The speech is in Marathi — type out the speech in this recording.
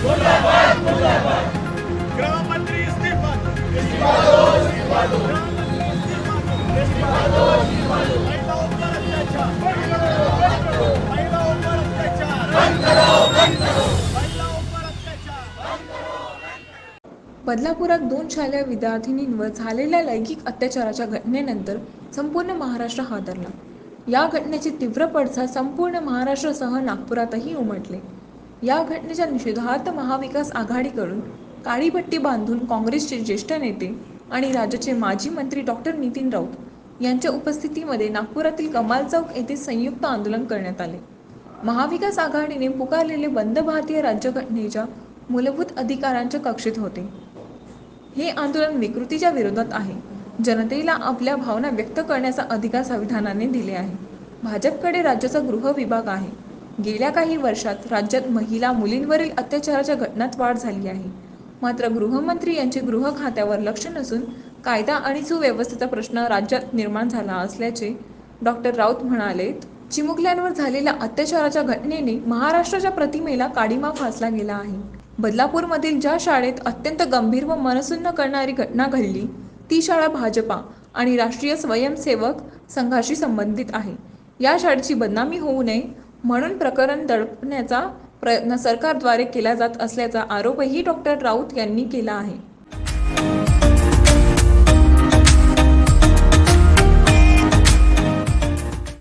बदलापुरात दोन शालेय विद्यार्थिनींवर झालेल्या लैंगिक अत्याचाराच्या घटनेनंतर संपूर्ण महाराष्ट्र हादरला. या घटनेचे तीव्र पडसाद संपूर्ण महाराष्ट्रासह नागपुरातही उमटले. या घटनेच्या निषेधार्थ महाविकास आघाडीकडून काळीपट्टी बांधून काँग्रेसचे ज्येष्ठ नेते आणि राज्याचे माजी मंत्री डॉक्टर नितीन राऊत यांच्या उपस्थितीमध्ये नागपुरातील कमाल चौक येथे संयुक्त आंदोलन करण्यात आले. महाविकास आघाडीने पुकारलेले बंद भारतीय राज्यघटनेच्या मूलभूत अधिकारांच्या कक्षेत होते. हे आंदोलन विकृतीच्या विरोधात आहे. जनतेला आपल्या भावना व्यक्त करण्याचा अधिकार संविधानाने दिले आहे. भाजपकडे राज्याचा गृह विभाग आहे. गेल्या काही वर्षात राज्यात महिला मुलींवरील अत्याचाराच्या घटनात वाढ झाली आहे. मात्र गृहमंत्री यांचे गृह खात्यावर लक्ष नसून कायदा आणि सुव्यवस्थेचा प्रश्न राज्यात निर्माण झाला असल्याचे डॉक्टर राऊत म्हणाले चिमुकल्यांवर झालेल्या अत्याचाराच्या घटनेने महाराष्ट्राच्या प्रतिमेला काडीमा फासला गेला आहे. बदलापूरमधील ज्या शाळेत अत्यंत गंभीर व मनसुन्न करणारी घटना घडली ती शाळा भाजपा आणि राष्ट्रीय स्वयंसेवक संघाशी संबंधित आहे. या शाळेची बदनामी होऊ नये म्हणून प्रकरण दडपण्याचा प्रयत्न सरकारद्वारे केला जात असल्याचा आरोपही डॉक्टर राऊत यांनी केला आहे.